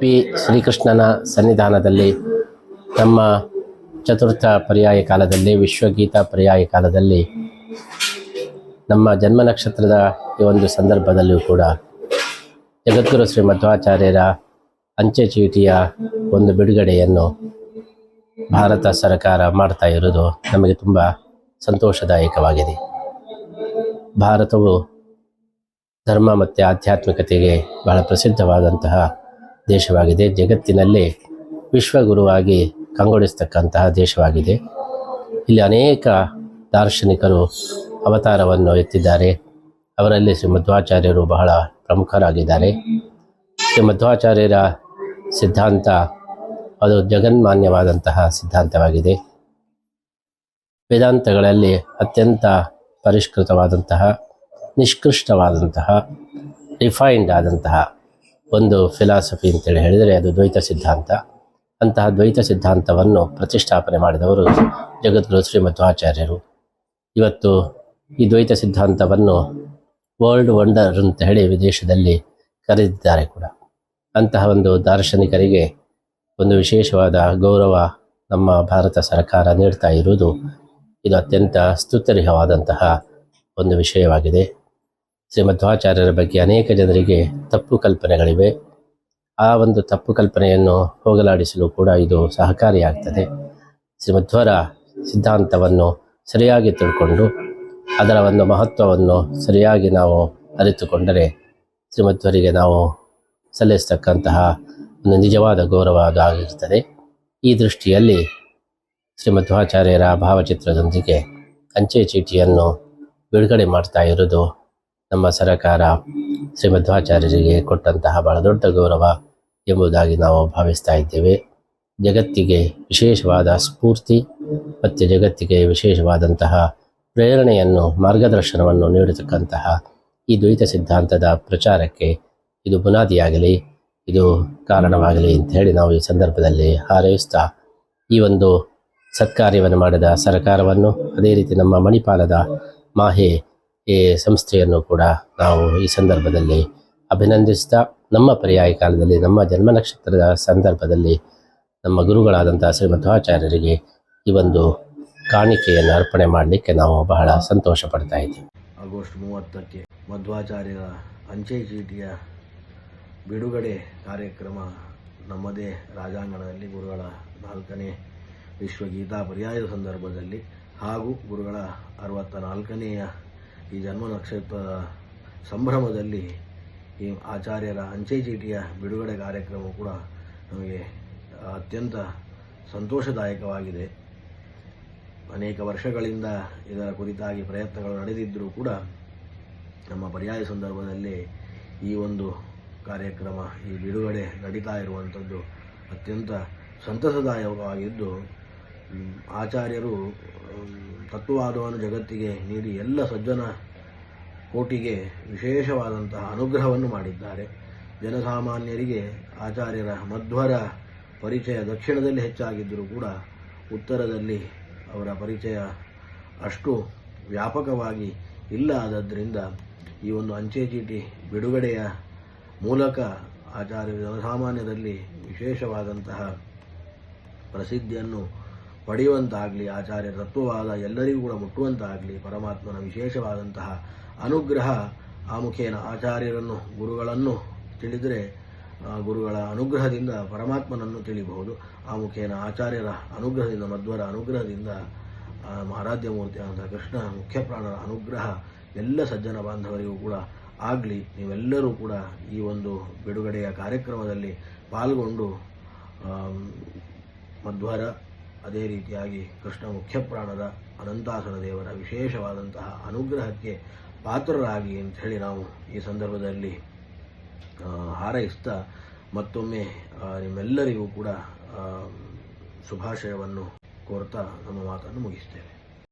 P. ಶ್ರೀಕೃಷ್ಣನ ಸನ್ನಿಧಾನದಲ್ಲಿ ನಮ್ಮ ಚತುರ್ಥ ಪರ್ಯಾಯ ಕಾಲದಲ್ಲಿ, ವಿಶ್ವಗೀತಾ ಪರ್ಯಾಯ ಕಾಲದಲ್ಲಿ ನಮ್ಮ ಜನ್ಮ ನಕ್ಷತ್ರದ ಈ ಒಂದು ಸಂದರ್ಭದಲ್ಲಿಯೂ ಕೂಡ ಜಗದ್ಗುರು ಶ್ರೀ ಮಧ್ವಾಚಾರ್ಯರ ಅಂಚೆ ಚೀಟಿಯ ಒಂದು ಬಿಡುಗಡೆಯನ್ನು ಭಾರತ ಸರ್ಕಾರ ಮಾಡ್ತಾ ಇರೋದು ನಮಗೆ ತುಂಬ ಸಂತೋಷದಾಯಕವಾಗಿದೆ. ಭಾರತವು ಧರ್ಮ ಮತ್ತು ಆಧ್ಯಾತ್ಮಿಕತೆಗೆ ಬಹಳ ಪ್ರಸಿದ್ಧವಾದಂತಹ ದೇಶವಾಗಿದೆ. ಜಗತ್ತಿನಲ್ಲಿ ವಿಶ್ವಗುರುವಾಗಿ ಕಂಗೊಳಿಸ್ತಕ್ಕಂತಹ ದೇಶವಾಗಿದೆ. ಇಲ್ಲಿ ಅನೇಕ ದಾರ್ಶನಿಕರು ಅವತಾರವನ್ನು ಎತ್ತಿದ್ದಾರೆ. ಅವರಲ್ಲಿ ಶ್ರೀ ಮಧ್ವಾಚಾರ್ಯರು ಬಹಳ ಪ್ರಮುಖರಾಗಿದ್ದಾರೆ. ಶ್ರೀಮಧ್ವಾಚಾರ್ಯರ ಸಿದ್ಧಾಂತ ಅದು ಜಗನ್ಮಾನ್ಯವಾದಂತಹ ಸಿದ್ಧಾಂತವಾಗಿದೆ. ವೇದಾಂತಗಳಲ್ಲಿ ಅತ್ಯಂತ ಪರಿಷ್ಕೃತವಾದಂತಹ, ನಿಷ್ಕೃಷ್ಟವಾದಂತಹ ರಿಫೈನ್ಡ್ ಆದಂತಹ ಒಂದು ಫಿಲಾಸಫಿ ಅಂತೇಳಿ ಹೇಳಿದರೆ ಅದು ದ್ವೈತ ಸಿದ್ಧಾಂತ. ಅಂತಹ ದ್ವೈತ ಸಿದ್ಧಾಂತವನ್ನು ಪ್ರತಿಷ್ಠಾಪನೆ ಮಾಡಿದವರು ಜಗದ್ಗುರು ಶ್ರೀ ಆಚಾರ್ಯರು. ಇವತ್ತು ಈ ದ್ವೈತ ಸಿದ್ಧಾಂತವನ್ನು ವರ್ಲ್ಡ್ ವಂಡರ್ ಅಂತ ಹೇಳಿ ವಿದೇಶದಲ್ಲಿ ಕರೆದಿದ್ದಾರೆ ಕೂಡ. ಅಂತಹ ಒಂದು ದಾರ್ಶನಿಕರಿಗೆ ಒಂದು ವಿಶೇಷವಾದ ಗೌರವ ನಮ್ಮ ಭಾರತ ಸರ್ಕಾರ ನೀಡ್ತಾ ಇರುವುದು ಇದು ಅತ್ಯಂತ ಸ್ತುತ್ಯರ್ಹವಾದಂತಹ ಒಂದು ವಿಷಯವಾಗಿದೆ. ಶ್ರೀ ಮಧ್ವಾಚಾರ್ಯರ ಬಗ್ಗೆ ಅನೇಕ ಜನರಿಗೆ ತಪ್ಪು ಕಲ್ಪನೆಗಳಿವೆ. ಆ ಒಂದು ತಪ್ಪು ಕಲ್ಪನೆಯನ್ನು ಹೋಗಲಾಡಿಸಲು ಕೂಡ ಇದು ಸಹಕಾರಿಯಾಗ್ತದೆ. ಶ್ರೀಮಧ್ವರ ಸಿದ್ಧಾಂತವನ್ನು ಸರಿಯಾಗಿ ತಿಳ್ಕೊಂಡು, ಅದರ ಒಂದು ಮಹತ್ವವನ್ನು ಸರಿಯಾಗಿ ನಾವು ಅರಿತುಕೊಂಡರೆ ಶ್ರೀಮಧ್ವರಿಗೆ ನಾವು ಸಲ್ಲಿಸ್ತಕ್ಕಂತಹ ಒಂದು ನಿಜವಾದ ಗೌರವ ಅದು ಆಗಿರ್ತದೆ ಈ ದೃಷ್ಟಿಯಲ್ಲಿ ಶ್ರೀಮಧ್ವಾಚಾರ್ಯರ ಭಾವಚಿತ್ರದೊಂದಿಗೆ ಅಂಚೆ ಚೀಟಿಯನ್ನು ಬಿಡುಗಡೆ ಮಾಡ್ತಾ ಇರೋದು ನಮ್ಮ ಸರಕಾರ ಶ್ರೀಮಧ್ವಾಚಾರ್ಯರಿಗೆ ಕೊಟ್ಟಂತಹ ಬಹಳ ದೊಡ್ಡ ಗೌರವ ಎಂಬುದಾಗಿ ನಾವು ಭಾವಿಸ್ತಾ ಇದ್ದೇವೆ. ಜಗತ್ತಿಗೆ ವಿಶೇಷವಾದ ಸ್ಫೂರ್ತಿ ಮತ್ತು ಜಗತ್ತಿಗೆ ವಿಶೇಷವಾದಂತಹ ಪ್ರೇರಣೆಯನ್ನು, ಮಾರ್ಗದರ್ಶನವನ್ನು ನೀಡತಕ್ಕಂತಹ ಈ ದ್ವೈತ ಸಿದ್ಧಾಂತದ ಪ್ರಚಾರಕ್ಕೆ ಇದು ಬುನಾದಿಯಾಗಲಿ, ಇದು ಕಾರಣವಾಗಲಿ ಅಂತ ಹೇಳಿ ನಾವು ಈ ಸಂದರ್ಭದಲ್ಲಿ ಹಾರೈಸ್ತಾ ಈ ಒಂದು ಸತ್ಕಾರ್ಯವನ್ನು ಮಾಡಿದ ಸರ್ಕಾರವನ್ನು, ಅದೇ ರೀತಿ ನಮ್ಮ ಮಣಿಪಾಲದ ಮಾಹೆ ಈ ಸಂಸ್ಥೆಯನ್ನು ಕೂಡ ನಾವು ಈ ಸಂದರ್ಭದಲ್ಲಿ ಅಭಿನಂದಿಸ್ತಾ, ನಮ್ಮ ಪರ್ಯಾಯ ಕಾಲದಲ್ಲಿ, ನಮ್ಮ ಜನ್ಮ ನಕ್ಷತ್ರದ ಸಂದರ್ಭದಲ್ಲಿ ನಮ್ಮ ಗುರುಗಳಾದಂಥ ಶ್ರೀ ಮಧ್ವಾಚಾರ್ಯರಿಗೆ ಈ ಒಂದು ಕಾಣಿಕೆಯನ್ನು ಅರ್ಪಣೆ ಮಾಡಲಿಕ್ಕೆ ನಾವು ಬಹಳ ಸಂತೋಷ ಪಡ್ತಾ ಇದ್ದೀವಿ. ಆಗಸ್ಟ್ ಮೂವತ್ತಕ್ಕೆ ಮಧ್ವಾಚಾರ್ಯರ ಅಂಚೆ ಚೀಟಿಯ ಬಿಡುಗಡೆ ಕಾರ್ಯಕ್ರಮ ನಮ್ಮದೇ ರಾಜಾಂಗಣದಲ್ಲಿ ಗುರುಗಳ ನಾಲ್ಕನೇ ವಿಶ್ವಗೀತಾ ಪರ್ಯಾಯದ ಸಂದರ್ಭದಲ್ಲಿ ಹಾಗೂ ಗುರುಗಳ ಅರವತ್ತ ನಾಲ್ಕನೆಯ ಈ ಜನ್ಮ ನಕ್ಷತ್ರ ಸಂಭ್ರಮದಲ್ಲಿ ಈ ಆಚಾರ್ಯರ ಅಂಚೆ ಚೀಟಿಯ ಬಿಡುಗಡೆ ಕಾರ್ಯಕ್ರಮ ಕೂಡ ನಮಗೆ ಅತ್ಯಂತ ಸಂತೋಷದಾಯಕವಾಗಿದೆ. ಅನೇಕ ವರ್ಷಗಳಿಂದ ಇದರ ಕುರಿತಾಗಿ ಪ್ರಯತ್ನಗಳು ನಡೆದಿದ್ದರೂ ಕೂಡ ನಮ್ಮ ಪರ್ಯಾಯ ಸಂದರ್ಭದಲ್ಲಿ ಈ ಒಂದು ಕಾರ್ಯಕ್ರಮ, ಈ ಬಿಡುಗಡೆ ನಡೀತಾ ಇರುವಂಥದ್ದು ಅತ್ಯಂತ ಸಂತಸದಾಯಕವಾಗಿದ್ದು ಆಚಾರ್ಯರು ತತ್ವವಾದವನ್ನು ಜಗತ್ತಿಗೆ ನೀಡಿ ಎಲ್ಲ ಸಜ್ಜನ ಕೋಟಿಗೆ ವಿಶೇಷವಾದಂತಹ ಅನುಗ್ರಹವನ್ನು ಮಾಡಿದ್ದಾರೆ. ಜನಸಾಮಾನ್ಯರಿಗೆ ಆಚಾರ್ಯರ ಮಧ್ವರ ಪರಿಚಯ ದಕ್ಷಿಣದಲ್ಲಿ ಹೆಚ್ಚಾಗಿದ್ದರೂ ಕೂಡ ಉತ್ತರದಲ್ಲಿ ಅವರ ಪರಿಚಯ ಅಷ್ಟು ವ್ಯಾಪಕವಾಗಿ ಇಲ್ಲ ಆದ್ದರಿಂದ ಈ ಒಂದು ಅಂಚೆ ಚೀಟಿ ಬಿಡುಗಡೆಯ ಮೂಲಕ ಆಚಾರ್ಯ ಜನಸಾಮಾನ್ಯರಲ್ಲಿ ವಿಶೇಷವಾದಂತಹ ಪ್ರಸಿದ್ಧಿಯನ್ನು ಪಡೆಯುವಂತಾಗಲಿ, ಆಚಾರ್ಯ ತತ್ವವಾದ ಎಲ್ಲರಿಗೂ ಕೂಡ ಮುಟ್ಟುವಂತಾಗಲಿ, ಪರಮಾತ್ಮನ ವಿಶೇಷವಾದಂತಹ ಅನುಗ್ರಹ ಆ ಮುಖೇನ ಆಚಾರ್ಯರನ್ನು, ಗುರುಗಳನ್ನು ತಿಳಿದರೆ ಗುರುಗಳ ಅನುಗ್ರಹದಿಂದ ಪರಮಾತ್ಮನನ್ನು ತಿಳಿಬಹುದು. ಆ ಮುಖೇನ ಆಚಾರ್ಯರ ಅನುಗ್ರಹದಿಂದ, ಮಧ್ವರ ಅನುಗ್ರಹದಿಂದ ಆರಾಧ್ಯ ಆದ ಕೃಷ್ಣ ಮುಖ್ಯ ಪ್ರಾಣರ ಅನುಗ್ರಹ ಎಲ್ಲ ಸಜ್ಜನ ಬಾಂಧವರಿಗೂ ಕೂಡ ಆಗಲಿ. ನೀವೆಲ್ಲರೂ ಕೂಡ ಈ ಒಂದು ಬಿಡುಗಡೆಯ ಕಾರ್ಯಕ್ರಮದಲ್ಲಿ ಪಾಲ್ಗೊಂಡು ಮಧ್ವರ ಅದೇ ರೀತಿಯಾಗಿ ಕೃಷ್ಣ ಮುಖ್ಯಪ್ರಾಣದ ಅನಂತಾಸನ ದೇವರ ವಿಶೇಷವಾದಂತಹ ಅನುಗ್ರಹಕ್ಕೆ ಪಾತ್ರರಾಗಿ ಅಂತ ಹೇಳಿ ನಾವು ಈ ಸಂದರ್ಭದಲ್ಲಿ ಹಾರೈಸ್ತಾ ಮತ್ತೊಮ್ಮೆ ನಿಮ್ಮೆಲ್ಲರಿಗೂ ಕೂಡ ಶುಭಾಶಯವನ್ನು ಕೋರ್ತಾ ನಮ್ಮ ಮಾತನ್ನು ಮುಗಿಸ್ತೇವೆ.